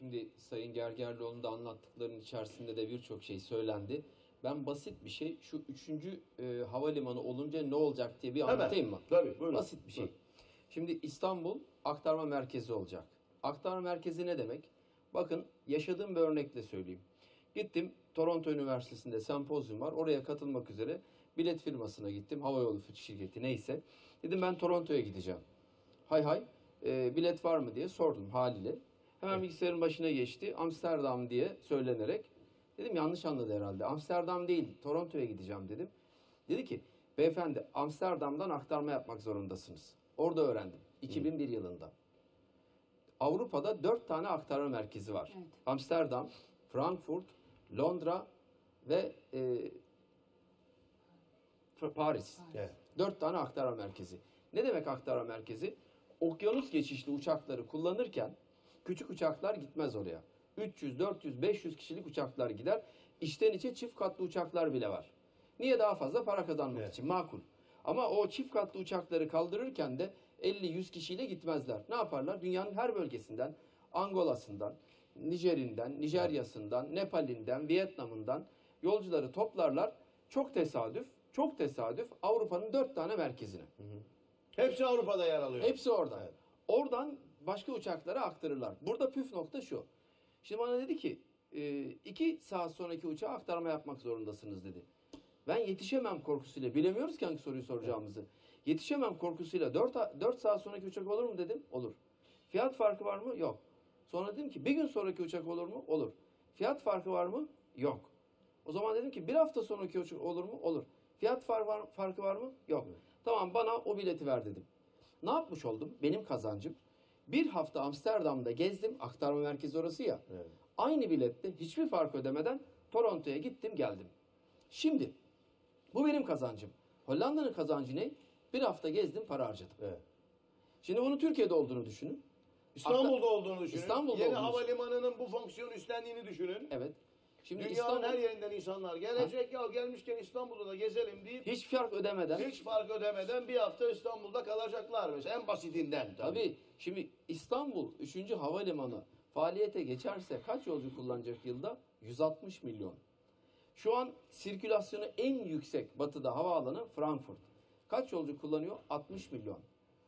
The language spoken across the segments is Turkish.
Şimdi Sayın Gergerlioğlu'nun da anlattıklarının içerisinde de birçok şey söylendi. Ben basit bir şey, şu üçüncü e, havalimanı olunca ne olacak diye bir Hemen. anlatayım mı? Tabii, buyurun. Basit bir şey. Buyurun. Şimdi İstanbul aktarma merkezi olacak. Aktarma merkezi ne demek? Bakın yaşadığım bir örnekle söyleyeyim. Gittim Toronto Üniversitesi'nde sempozyum var. Oraya katılmak üzere bilet firmasına gittim. Havayolu şirketi neyse. Dedim ben Toronto'ya gideceğim. Hay hay e, bilet var mı diye sordum haliyle. Hemen bilgisayarın başına geçti. Amsterdam diye söylenerek. Dedim yanlış anladı herhalde. Amsterdam değil Toronto'ya gideceğim dedim. Dedi ki beyefendi Amsterdam'dan aktarma yapmak zorundasınız. Orada öğrendim. 2001 yılında. Avrupa'da dört tane aktarma merkezi var. Evet. Amsterdam, Frankfurt, Londra ve e, F- Paris. Evet. Dört tane aktarma merkezi. Ne demek aktarma merkezi? Okyanus geçişli uçakları kullanırken küçük uçaklar gitmez oraya. 300, 400, 500 kişilik uçaklar gider. İçten içe çift katlı uçaklar bile var. Niye daha fazla para kazanmak Evet. için? Makul. Ama o çift katlı uçakları kaldırırken de 50-100 kişiyle gitmezler. Ne yaparlar? Dünyanın her bölgesinden, Angola'sından, Nijer'inden, Nijerya'sından, Nepal'inden, Vietnam'ından yolcuları toplarlar. Çok tesadüf, çok tesadüf Avrupa'nın dört tane merkezine. Hepsi Avrupa'da yer alıyor. Hepsi orada. Evet. Oradan başka uçaklara aktarırlar. Burada püf nokta şu. Şimdi bana dedi ki e, iki saat sonraki uçağa aktarma yapmak zorundasınız dedi. Ben yetişemem korkusuyla bilemiyoruz ki hangi soruyu soracağımızı. Yetişemem korkusuyla 4, 4 saat sonraki uçak olur mu dedim. Olur. Fiyat farkı var mı? Yok. Sonra dedim ki bir gün sonraki uçak olur mu? Olur. Fiyat farkı var mı? Yok. O zaman dedim ki bir hafta sonraki uçak olur mu? Olur. Fiyat far- var- farkı var mı? Yok. Tamam bana o bileti ver dedim. Ne yapmış oldum? Benim kazancım. Bir hafta Amsterdam'da gezdim. Aktarma merkezi orası ya. Evet. Aynı bilette hiçbir fark ödemeden Toronto'ya gittim geldim. Şimdi bu benim kazancım. Hollanda'nın kazancı ne? Bir hafta gezdim para harcadım. Evet. Şimdi bunu Türkiye'de olduğunu düşünün. İstanbul'da olduğunu düşünün. İstanbul'da Yeni olduğunu- havalimanının bu fonksiyonu üstlendiğini düşünün. Evet. Şimdi Dünyanın İstanbul her yerinden insanlar gelecek. Ya gelmişken İstanbul'da da gezelim deyip hiç fark ödemeden hiç fark ödemeden bir hafta İstanbul'da kalacaklar mesela. En basitinden tabii. Tabii şimdi İstanbul 3. Havalimanı faaliyete geçerse kaç yolcu kullanacak yılda? 160 milyon. Şu an sirkülasyonu en yüksek batıda havaalanı Frankfurt. Kaç yolcu kullanıyor? 60 milyon.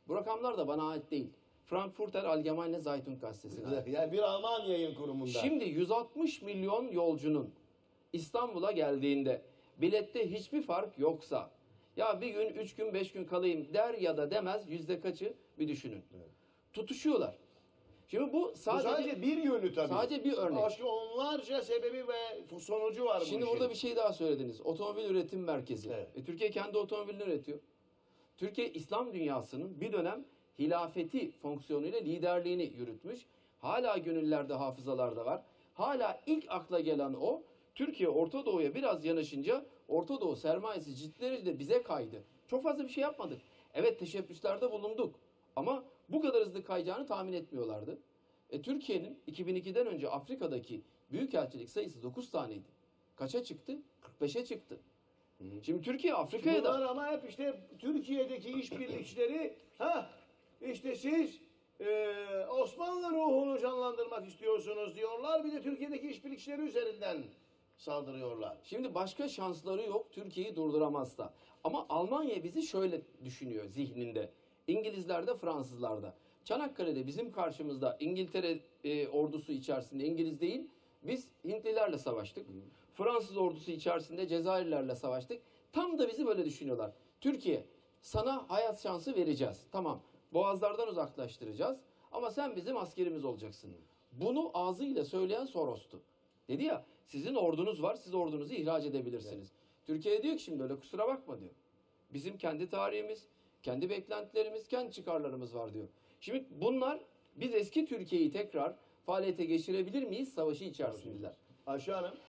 Bu rakamlar da bana ait değil. Frankfurter Allgemeine Zeitung gazetesine. Yani bir Alman yayın kurumunda. Şimdi 160 milyon yolcunun İstanbul'a geldiğinde bilette hiçbir fark yoksa ya bir gün, üç gün, beş gün kalayım der ya da demez yüzde kaçı bir düşünün. Tutuşuyorlar. Şimdi bu Bu sadece, sadece, bir yönü tabii. sadece bir örnek. Başka onlarca sebebi ve sonucu var Şimdi burada bir şey daha söylediniz. Otomobil üretim merkezi. Evet. E, Türkiye kendi otomobilini üretiyor. Türkiye İslam dünyasının bir dönem hilafeti fonksiyonuyla liderliğini yürütmüş. Hala gönüllerde, hafızalarda var. Hala ilk akla gelen o. Türkiye Orta Doğu'ya biraz yanaşınca Orta Doğu sermayesi ciddileri bize kaydı. Çok fazla bir şey yapmadık. Evet teşebbüslerde bulunduk. Ama bu kadar hızlı kayacağını tahmin etmiyorlardı. E, Türkiye'nin 2002'den önce Afrika'daki büyükelçilik sayısı 9 taneydi. Kaça çıktı? 45'e çıktı. Şimdi Türkiye Afrika'ya Bunlar da ama hep işte Türkiye'deki işbirlikçileri ha işte siz e, Osmanlı ruhunu canlandırmak istiyorsunuz diyorlar. Bir de Türkiye'deki işbirlikçileri üzerinden saldırıyorlar. Şimdi başka şansları yok. Türkiye'yi durduramaz da. Ama Almanya bizi şöyle düşünüyor zihninde. İngilizler de Fransızlar da. Çanakkale'de bizim karşımızda İngiltere e, ordusu içerisinde İngiliz değil, biz Hintlilerle savaştık. Fransız ordusu içerisinde Cezayirlerle savaştık. Tam da bizi böyle düşünüyorlar. Türkiye, sana hayat şansı vereceğiz. Tamam, boğazlardan uzaklaştıracağız. Ama sen bizim askerimiz olacaksın. Bunu ağzıyla söyleyen Soros'tu. Dedi ya sizin ordunuz var siz ordunuzu ihraç edebilirsiniz. Türkiye diyor ki şimdi öyle kusura bakma diyor. Bizim kendi tarihimiz, kendi beklentilerimiz, kendi çıkarlarımız var diyor. Şimdi bunlar biz eski Türkiye'yi tekrar faaliyete geçirebilir miyiz savaşı içerisindeler. Ayşe Hanım